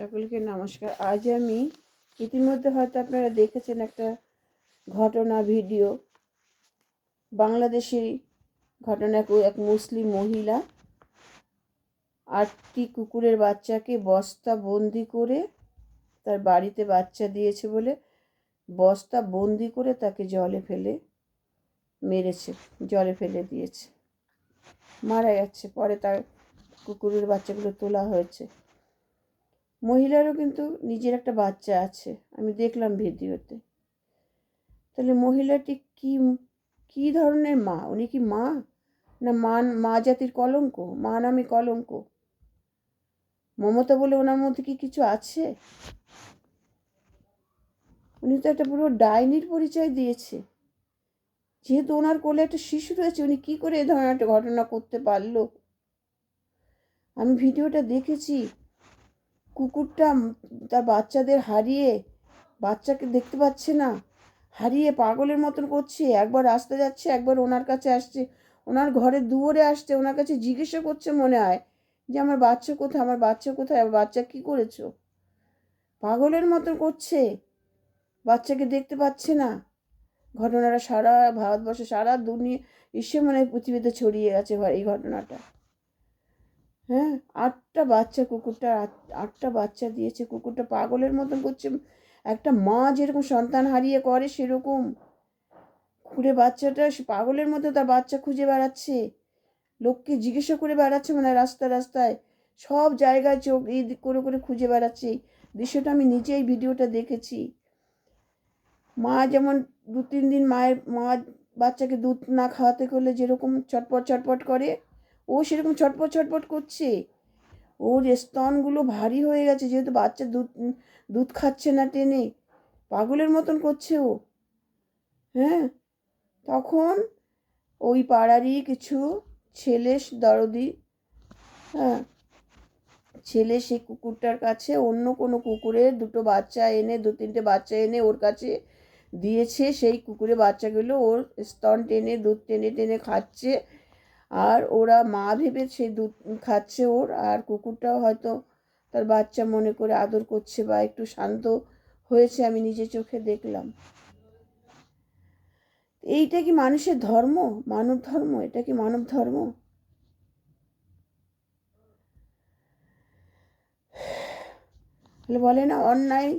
সকলকে নমস্কার। আজ আমি ইতিমধ্যে হয়তো আপনারা দেখেছেন একটা ঘটনা, ভিডিও। বাংলাদেশি ঘটনা, এক মুসলিম মহিলা আটটি কুকুরের বাচ্চাকে বস্তা বন্দি করে তার বাড়িতে বাচ্চা দিয়েছে বলে বস্তা বন্দি করে তাকে জলে ফেলে মেরেছে, জলে ফেলে দিয়েছে। মারা যাচ্ছে, পরে তার কুকুরের বাচ্চাগুলো তোলা হয়েছে। মহিলারও কিন্তু নিজের একটা বাচ্চা আছে। আমি দেখলাম ভিডিওতে। তাহলে মহিলাটি কি কি ধরনের মা? উনি কি মা? না মান মা জাতির কলঙ্ক? মা নামে কলঙ্ক? মমতা বলে ওনার মধ্যে কি কিছু আছে? উনি তো একটা পুরো ডাইনির পরিচয় দিয়েছে। যেহেতু ওনার কোলে একটা শিশু রয়েছে, উনি কি করে এ ধরনের একটা ঘটনা করতে পারল? আমি ভিডিওটা দেখেছি। কুকুরটা তার বাচ্চাদের হারিয়ে বাচ্চাকে দেখতে পাচ্ছে না, হারিয়ে পাগলের মতন করছে, একবার আসতে যাচ্ছে, একবার ওনার কাছে আসছে, ওনার ঘরে দুয়ারে আসছে, ওনার কাছে জিজ্ঞাসা করছে মনে হয় যে আমার বাচ্চা কোথায়, আমার বাচ্চা কোথায় বাচ্চা কী করেছ? পাগলের মতন করছে, বাচ্চাকে দেখতে পাচ্ছে না। ঘটনাটা সারা ভারতবর্ষে সারা দুনিয়া মনে হয় পৃথিবীতে ছড়িয়ে গেছে এই ঘটনাটা। হ্যাঁ আটটা বাচ্চা কুকুরটা, আট- আটটা বাচ্চা দিয়েছে কুকুরটা। পাগলের মতন করছে। একটা মা যেরকম সন্তান হারিয়ে করে সেরকম। খুঁড়ে বাচ্চাটা পাগলের মতো তার বাচ্চা খুঁজে বেড়াচ্ছে। লোককে জিজ্ঞাসা করে বেড়াচ্ছে মানে রাস্তা রাস্তায়। সব জায়গায় চোখ এই করে করে খুঁজে বেড়াচ্ছে। দৃশ্যটা আমি নিজেই ভিডিওটা দেখেছি। মা যেমন দু তিন দিন মায়ের, মা বাচ্চাকে দুধ না খাওয়াতে করলে যেরকম চটপট চটপট করে ও সেরকম ছটপট ছটপট করছে। ওর স্তনগুলো ভারী হয়ে গেছে, যেহেতু বাচ্চা দুধ দুধ খাচ্ছে না টেনে। পাগলের মতন করছে ও। হ্যাঁ? তখন ওই পাড়ারই কিছু ছেলে দরদি হ্যাঁ? ছেলে সেই কুকুরটার কাছে অন্য কোনো কুকুরের দুটো বাচ্চা এনে, দু তিনটে বাচ্চা এনে ওর কাছে দিয়েছে। সেই কুকুরের বাচ্চাগুলো ওর স্তন টেনে, দুধ টেনে টেনে খাচ্ছে। আর ওরা মা ভেবে সে দুধ খাচ্ছে ওর, আর কুকুরটাও হয়তো তার বাচ্চা মনে করে আদর করছে বা একটু শান্ত হয়েছে আমি নিজে চোখে দেখলাম। এইটা কি মানুষের ধর্ম? মানব ধর্ম? এটা কি মানব ধর্ম? বলে না, অন্যায়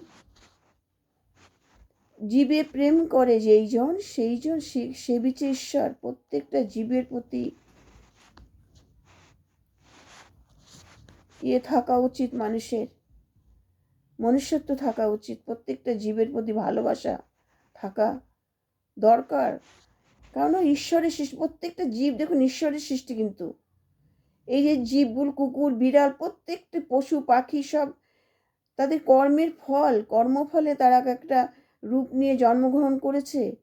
জীবে প্রেম করে যেই জন, সেই জন সেবিছে ঈশ্বর। প্রত্যেকটা জীবের প্রতি ইয়ে থাকা উচিত মানুষের। মনুষ্যত্ব থাকা উচিত। প্রত্যেকটা জীবের প্রতি ভালোবাসা থাকা দরকার। কারণ ঈশ্বরের সৃষ্টি, প্রত্যেকটা জীব, দেখুন ঈশ্বরের সৃষ্টি কিন্তু। এই যে জীবগুলো কুকুর, বিড়াল, প্রত্যেকটি পশু, পাখি সব তাদের কর্মের ফল। কর্মফলে তারা একটা রূপ নিয়ে জন্মগ্রহণ করেছে।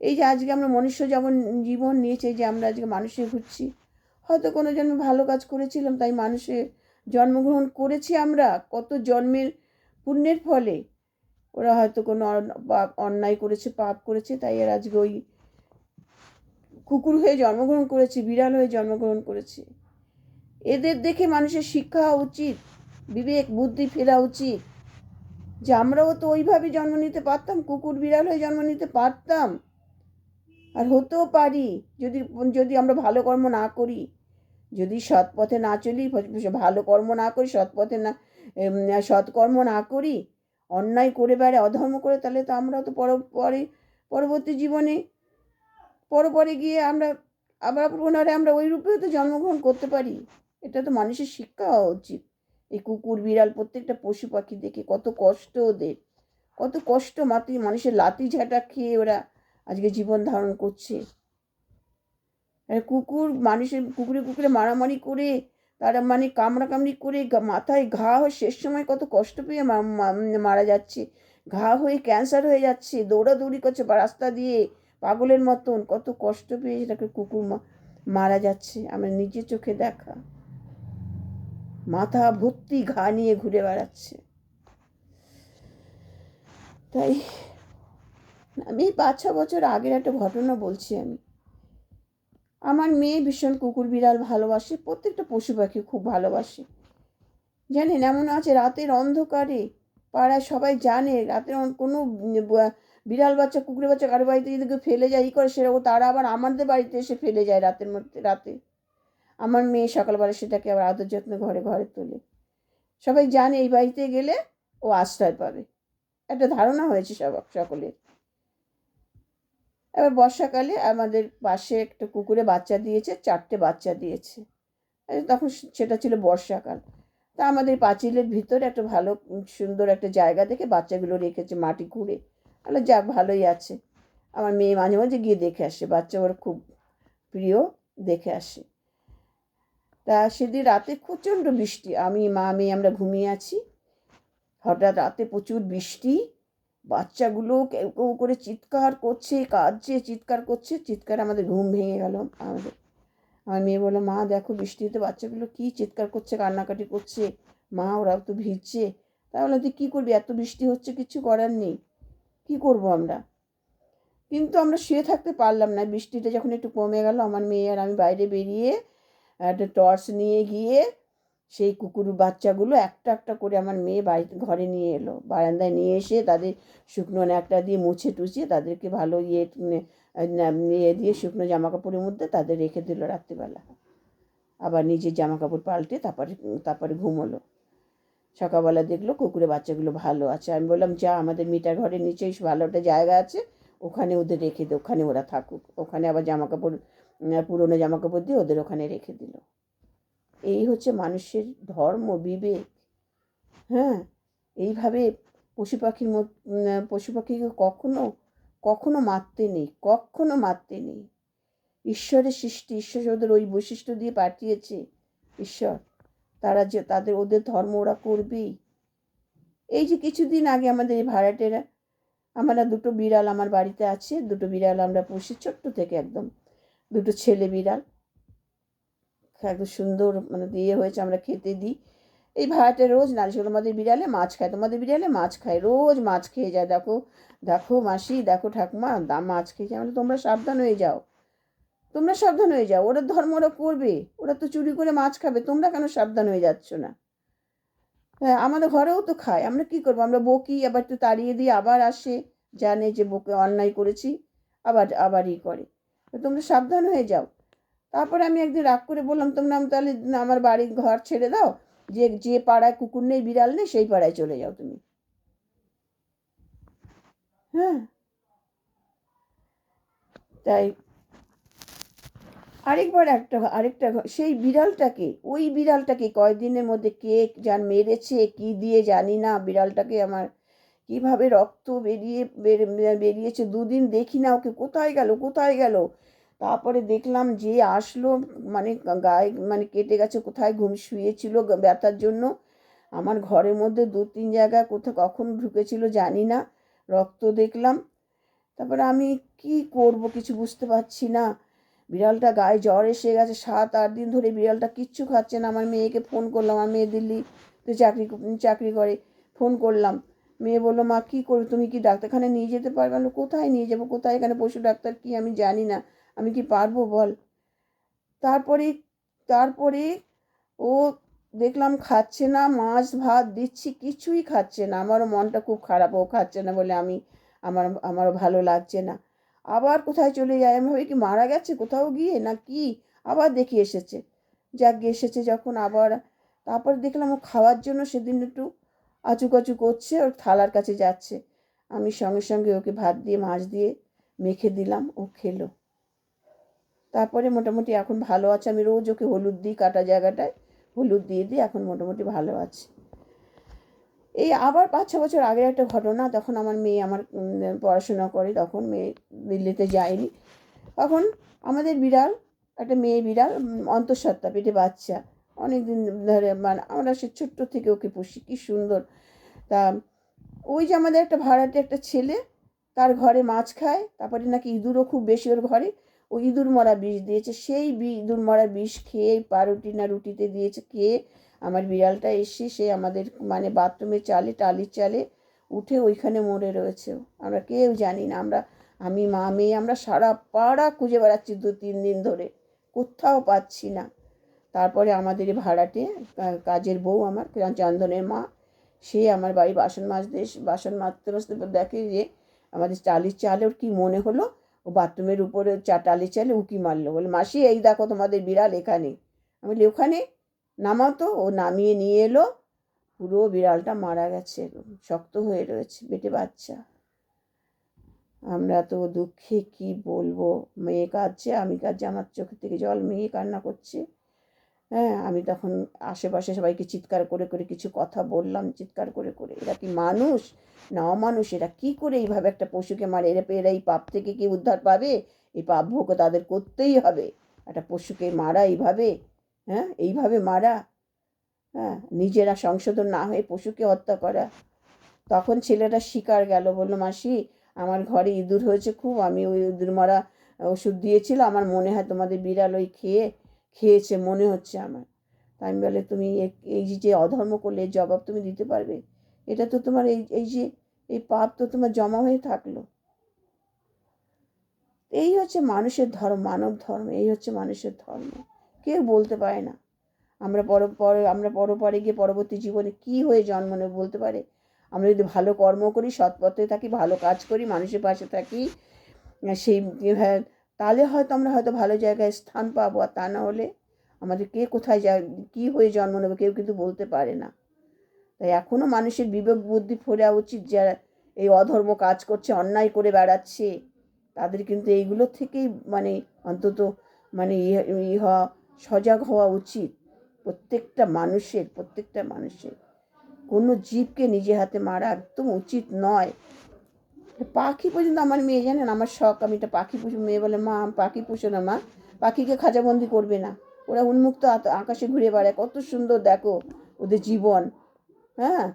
এই যে আজকে আমরা মনুষ্য যেমন জীবন নিয়েছে যে আমরা আজকে মানুষে ঘুরছি হয়তো কোনো জন্মে ভালো কাজ করেছিলাম, তাই মানুষে জন্মগ্রহণ করেছি আমরা, কত জন্মের পুণ্যের ফলে। ওরা হয়তো কোনো অন্যায় করেছে, পাপ করেছে, তাই আর আজকে ওই কুকুর হয়ে জন্মগ্রহণ করেছে, বিড়াল হয়ে জন্মগ্রহণ করেছে। এদের দেখে মানুষের শিক্ষা উচিত, বিবেক, বুদ্ধি ফেরা উচিত। যে আমরাও তো ওইভাবে জন্ম নিতে পারতাম, কুকুর, বিড়াল হয়ে জন্ম নিতে পারতাম। আর হতেও পারি, যদি যদি আমরা ভালো কর্ম না করি। যদি সৎ পথে না চলি ভালো কর্ম না করি সৎ পথে না সৎকর্ম না করি, অন্যায় করে বেড়ে অধর্ম করে, তাহলে তো আমরা তো পর, পরে, পরবর্তী জীবনে পরপরে গিয়ে আমরা, আবার পুনরায় আমরা ওই রূপেও তো জন্মগ্রহণ করতে পারি। এটা তো মানুষের শিক্ষা হওয়া উচিত। এই কুকুর, বিড়াল, প্রত্যেকটা পশু পাখি দেখে কত কষ্ট ওদের। কত কষ্ট মাতি মানুষের লাতি ঝাঁটা খেয়ে ওরা আজকে জীবন ধারণ করছে। কুকুর, মানুষের কুকুরে কুকুরে মারামারি করে, তারা মানে কামড়া কামড়ি করে মাথায় ঘা হয়ে শেষ সময় কত কষ্ট পেয়ে মারা যাচ্ছে। ঘা হয়ে ক্যান্সার হয়ে যাচ্ছে, দৌড়াদৌড়ি করছে রাস্তা দিয়ে, পাগলের মতন। কত কষ্ট পেয়ে সেটাকে কুকুর মারা যাচ্ছে। আমার নিজের চোখে দেখা। মাথা ভর্তি ঘা নিয়ে ঘুরে বেড়াচ্ছে। তাই আমি পাঁচ ছ বছর আগের একটা ঘটনা বলছি আমি। আমার মেয়ে ভীষণ কুকুর বিড়াল ভালোবাসে, প্রত্যেকটা পশু পাখি খুব ভালোবাসে। জানেন, এমন আছে রাতের অন্ধকারে, পাড়ায় সবাই জানে, রাতের কোনো বিড়াল বাচ্চা, কুকুরের বাচ্চা কারও বাড়িতে যদি কেউ ফেলে যায়, ই করে সেরকম, তারা আবার আমাদের বাড়িতে এসে ফেলে যায় রাতের মধ্যে, রাতে। আমার মেয়ে সকালবেলা সেটাকে আবার আদর যত্ন ঘরে ঘরে তোলে। সবাই জানে এই বাড়িতে গেলে ও আশ্রয় পাবে। একটা ধারণা হয়েছে সব সকলের। এবার বর্ষাকালে আমাদের পাশে একটা কুকুরে বাচ্চা দিয়েছে, চারটে বাচ্চা দিয়েছে। তখন সেটা ছিল বর্ষাকাল। তা আমাদের পাঁচিলের ভিতরে একটা ভালো সুন্দর একটা জায়গা দেখে বাচ্চাগুলো রেখেছে মাটি খুঁড়ে। তাহলে যাক, ভালোই আছে। আমার মেয়ে মাঝে মাঝে গিয়ে দেখে আসে, বাচ্চা ওর খুব প্রিয়, দেখে আসে। তা সেদিন রাতে প্রচণ্ড বৃষ্টি, আমি, মা, মেয়ে আমরা ঘুমিয়ে আছি। হঠাৎ রাতে প্রচুর বৃষ্টি বাচ্চাগুলো কেউ কেউ করে চিৎকার করছে, কাঁদছে, চিৎকার করছে, চিৎকার আমাদের ঘুম ভেঙে গেল। আমাদের, আমার মেয়ে বলল, মা, দেখো বৃষ্টিতে বাচ্চাগুলো কি চিৎকার করছে, কান্নাকাটি করছে। মা, ওরাও তো ভিজছে। তাহলে তুই কী করবি? এত বৃষ্টি হচ্ছে, কিছু করার নেই। কী করব আমরা? কিন্তু আমরা শুয়ে থাকতে পারলাম না। বৃষ্টিটা যখন একটু কমে গেল, আমার মেয়ে আর আমি বাইরে বেরিয়ে একটা টর্চ নিয়ে গিয়ে সেই কুকুর বাচ্চাগুলো একটা একটা করে আমার মেয়ে বাড়িতে ঘরে নিয়ে এলো। বারান্দায় নিয়ে এসে তাদের শুকনো ন্যাকটা দিয়ে মুছে টুছিয়ে তাদেরকে ভালো ইয়ে ইয়ে দিয়ে শুকনো জামা কাপড়ের মধ্যে তাদের রেখে দিল রাত্রিবেলা। আবার নিজের জামা কাপড় পাল্টে তারপরে তারপরে ঘুমোলো। সকালবেলা দেখল কুকুরের বাচ্চাগুলো ভালো আছে। আমি বললাম, যা, আমাদের মিটার ঘরের নিচেই ভালো একটা জায়গা আছে। ওখানে ওদের রেখে দে, ওখানে ওরা থাকুক। ওখানে আবার জামা কাপড় পুরোনো জামা কাপড় দিয়ে ওদের ওখানে রেখে দিল। এই হচ্ছে মানুষের ধর্ম, বিবেক। হ্যাঁ এইভাবে পশু পাখির পশু পাখিকে কখনো কখনো মারতে নেই, কখনো মারতে নেই। ঈশ্বরের সৃষ্টি, ঈশ্বর ওদের ওই বৈশিষ্ট্য দিয়ে পাঠিয়েছে ঈশ্বর। তারা যে, তাদের, ওদের ধর্ম ওরা করবেই। এই যে কিছুদিন আগে আমাদের এই ভাড়াটেরা, আমরা দুটো বিড়াল আমার বাড়িতে আছে, দুটো বিড়াল আমরা পুষি, ছোট্ট থেকে একদম। দুটো ছেলে বিড়াল। একদম সুন্দর মানে দিয়ে হয়েছে, আমরা খেতে দিই। এই ভাড়াটা রোজ নালিশ করে, তোমাদের বিড়ালে মাছ খায়, তোমাদের বিড়ালে মাছ খায়, রোজ মাছ খেয়ে যায়। দেখো দেখো মাসি, দেখো ঠাকুমা, দা মাছ খেয়ে যায়। মানে তোমরা সাবধান হয়ে যাও। তোমরা সাবধান হয়ে যাও, ওরা ধর্ম ওরা করবে, ওরা তো চুরি করে মাছ খাবে, তোমরা কেন সাবধান হয়ে যাচ্ছ না? হ্যাঁ আমাদের ঘরেও তো খায়, আমরা কি করব? আমরা বকি, আবার একটু তাড়িয়ে দিই আবার আসে, জানে যে বকে অন্যায় করেছি, আবার আবারই করে। তোমরা সাবধান হয়ে যাও। তারপরে আমি একদিন রাগ করে বললাম, তোমরা তাহলে আমার বাড়ির ঘর ছেড়ে দাও। যে যে পাড়ায় কুকুর নেই, বিড়াল নেই, সেই পাড়ায় চলে যাও তুমি। হ্যাঁ। তাই আরেকবার একটা, আরেকটা সেই বিড়ালটাকে, ওই বিড়ালটাকে কয়দিনের মধ্যে কে যার মেরেছে, কি দিয়ে জানি না, বিড়ালটাকে আমার কীভাবে রক্ত বেরিয়ে বেরিয়েছে, দুদিন দেখি না ওকে, কোথায় গেল কোথায় গেল? তারপরে দেখলাম যে আসলো মানে গায়ে মানে কেটে গেছে, কোথায় ঘুম শুয়েছিল ব্যথার জন্য। আমার ঘরের মধ্যে দু, তিন জায়গায় কোথাও কখন ঢুকেছিল জানি না, রক্ত দেখলাম। তারপরে আমি কি করব কিছু বুঝতে পারছি না। বিড়ালটা গায়ে জ্বর এসে গেছে, সাত, আট দিন ধরে বিড়ালটা কিচ্ছু খাচ্ছে না। আমার মেয়েকে ফোন করলাম, আমার মেয়ে দিল্লিতে চাকরি চাকরি করে। ফোন করলাম। মেয়ে বলল, মা, কী করবে? তুমি কি ডাক্তারখানে নিয়ে যেতে পারবে? আমি কোথায় নিয়ে যাব? কোথায় এখানে পশু ডাক্তার কি? আমি জানি না। আমি কি পারব বল? তারপরে তারপরে ও দেখলাম খাচ্ছে না, মাছ, ভাত দিচ্ছি, কিছুই খাচ্ছে না। আমারও মনটা খুব খারাপ, ও খাচ্ছে না বলে আমি, আমার, আমারও ভালো লাগছে না। আবার কোথায় চলে যায়? আমি ভাবি কি মারা গেছে কোথাও গিয়ে না কি? আবার দেখি এসেছে। যাক এসেছে যখন আবার, তারপর দেখলাম ও খাওয়ার জন্য সেদিন একটু আচুকাচু করছে, ওর থালার কাছে যাচ্ছে। আমি সঙ্গে সঙ্গে ওকে ভাত দিয়ে, মাছ দিয়ে মেখে দিলাম, ও খেলো। তারপরে মোটামুটি এখন ভালো আছে। আমি রোজ ওকে হলুদ দিই কাটা জায়গাটায়, হলুদ দিয়ে দিই, এখন মোটামুটি ভালো আছে। এই আবার পাঁচ ছ বছর আগের একটা ঘটনা তখন আমার মেয়ে আমার পড়াশোনা করে, তখন মেয়ে দিল্লিতে যায়নি। তখন আমাদের বিড়াল, একটা মেয়ে বিড়াল অন্তঃসত্ত্বা, পেটে বাচ্চা। অনেক দিন ধরে মানে আমরা সে ছোট্ট থেকে ওকে পুষি, কী সুন্দর। তা ওই যে আমাদের একটা ভাড়াটে একটা ছেলে, তার ঘরে মাছ খায়, তারপরে নাকি ইঁদুরও খুব বেশি ওর ঘরে। ও ইঁদুর মরা বিষ দিয়েছে। সেই ইঁদুর মরা বিষ খেয়ে পাউরুটি না রুটিতে দিয়েছে। খেয়ে আমার বিড়ালটা এসে সে আমাদের মানে বাথরুমের চালে, টালির চালে উঠে ওইখানে মরে রয়েছে। আমরা কেউ জানি না। আমরা, আমি, মা, মেয়ে, আমরা সারা পাড়া খুঁজে বেড়াচ্ছি দু, তিন দিন ধরে। কোথাও পাচ্ছি না। তারপরে আমাদের ভাড়াটে কাজের বউ আমার চন্দনের মা, সে আমার বাড়ি বাসন মাজতে বাসন মাজতে মাজতে দেখে যে আমাদের চালির চালে ওর কী মনে হলো? ও বাথরুমের উপরে চা টালির চালে উঁকি মারলো। বলে, মাসি, এই দেখো তোমাদের বিড়াল এখানে। আমি বলি, ওখানে? নামাও তো। ও নামিয়ে নিয়ে এলো। পুরো বিড়ালটা মারা গেছে, শক্ত হয়ে রয়েছে বেটে বাচ্চা। আমরা তো দুঃখে কি বলব? মেয়ে কাঁদছে, আমি কাঁদছি, আমার চোখের থেকে জল, মেয়ে কান্না করছে। হ্যাঁ আমি তখন আশেপাশে সবাইকে চিৎকার করে করে কিছু কথা বললাম, চিৎকার করে করে। এরা কি মানুষ? না অমানুষ এরা কী করে এইভাবে একটা পশুকে মারে? এরা এরা এই পাপ থেকে কি উদ্ধার পাবে? এই পাপ ভোগ তাদের করতেই হবে। একটা পশুকে মারা এইভাবে? হ্যাঁ এইভাবে মারা? হ্যাঁ নিজেরা সংশোধন না হয়ে পশুকে হত্যা করা। তখন ছেলেটা শিকার গেল, বলল, মাসি, আমার ঘরে ইঁদুর হয়েছে খুব। আমি ওই ইঁদুর মারা ওষুধ দিয়েছিল আমার মনে হয় তোমাদের বিড়াল ওই খেয়ে খেয়েছে মনে হচ্ছে আমার। তা আমি বলে তুমি এই যে অধর্ম করলে জবাব তুমি দিতে পারবে? এটা তো তোমার এই এই যে এই পাপ তো তোমার জমা হয়ে থাকল। এই হচ্ছে মানুষের ধর্ম মানব ধর্ম এই হচ্ছে মানুষের ধর্ম। কেউ বলতে পারে না। আমরা পর পরে আমরা পরপরে গিয়ে পরবর্তী জীবনে কি হয়ে জন্ম নেব বলতে পারে? আমরা যদি ভালো কর্ম করি সৎ পথে থাকি ভালো কাজ করি মানুষের পাশে থাকি সেই হ্যাঁ, তাহলে হয়তো আমরা হয়তো ভালো জায়গায় স্থান পাবো, আর তা না হলে আমাদের কে কোথায় যা কী হয়ে জন্ম নেবে কেউ কিন্তু বলতে পারে না। তাই এখনও মানুষের বিবেক বুদ্ধি ফোরা উচিত যারা এই অধর্ম কাজ করছে, অন্যায় করে বেড়াচ্ছে, তাদের কিন্তু এইগুলো থেকেই মানে অন্তত মানে ই হওয়া সজাগ হওয়া উচিত। প্রত্যেকটা মানুষের প্রত্যেকটা মানুষের। কোনো জীবকে নিজে হাতে মারা একদম উচিত নয়। পাখি পর্যন্ত আমার মেয়ে, জানেন? আমার শখ, আমি একটা পাখি পুষি, মেয়ে বলে, মা, পাখি পুষো না, মা। পাখিকে খাঁচাবন্দি করবে না। ওরা উন্মুক্ত আকাশে ঘুরে বেড়ায়। কত সুন্দর, দেখো, ওদের জীবন। হ্যাঁ?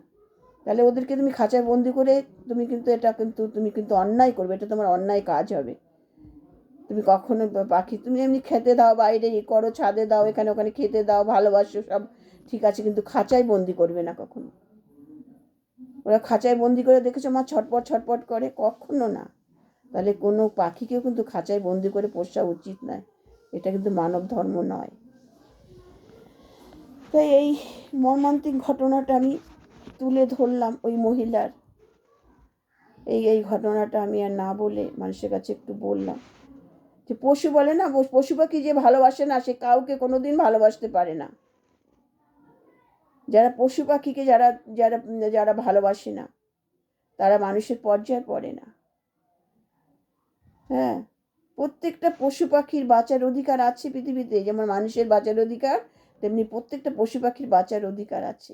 তাহলে ওদেরকে তুমি খাঁচায় বন্দি করে তুমি কিন্তু এটা কিন্তু, তুমি কিন্তু অন্যায় করবে। এটা তোমার অন্যায় কাজ হবে। তুমি কখনো পাখি, তুমি এমনি খেতে দাও, বাইরে ই করো, ছাদে দাও, এখানে ওখানে খেতে দাও, ভালোবাসো, সব ঠিক আছে, কিন্তু খাঁচায় বন্দি করবে না কখনো। ওরা খাঁচায় বন্দি করে দেখেছ, মা, ছটপট ছটপট করে। কখনো না। তাহলে কোনো পাখিকেও কিন্তু খাঁচায় বন্দি করে পোষা উচিত নয়। এটা কিন্তু মানব ধর্ম নয়। তাই এই মর্মান্তিক ঘটনাটা আমি তুলে ধরলাম ওই মহিলার। এই এই ঘটনাটা আমি আর না বলে মানুষের কাছে একটু বললাম। যে পশু বলে না, পশু পাখি যে ভালোবাসে না, সে কাউকে কোনো দিন ভালোবাসতে পারে না। যারা পশু পাখিকে যারা যারা যারা ভালোবাসে না, তারা মানুষের পর্যায়ে পড়ে না। হ্যাঁ প্রত্যেকটা পশু পাখির বাঁচার অধিকার আছে পৃথিবীতে, যেমন মানুষের বাঁচার অধিকার, তেমনি প্রত্যেকটা পশু পাখির বাঁচার অধিকার আছে।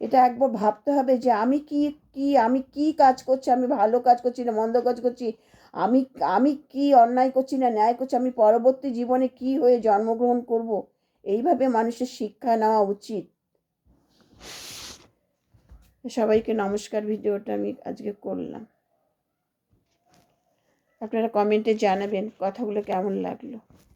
এটা একবার ভাবতে হবে যে আমি কি কি, আমি কি কাজ করছি, আমি ভালো কাজ করছি না মন্দ কাজ করছি, আমি আমি কি অন্যায় করছি না ন্যায় করছি, আমি পরবর্তী জীবনে কি হয়ে জন্মগ্রহণ করব? এইভাবে মানুষের শিক্ষা নেওয়া উচিত। সবাইকে নমস্কার ভিডিওটা আমি আজকে করলাম। আপনারা কমেন্টে জানাবেন কথাগুলো কেমন লাগল।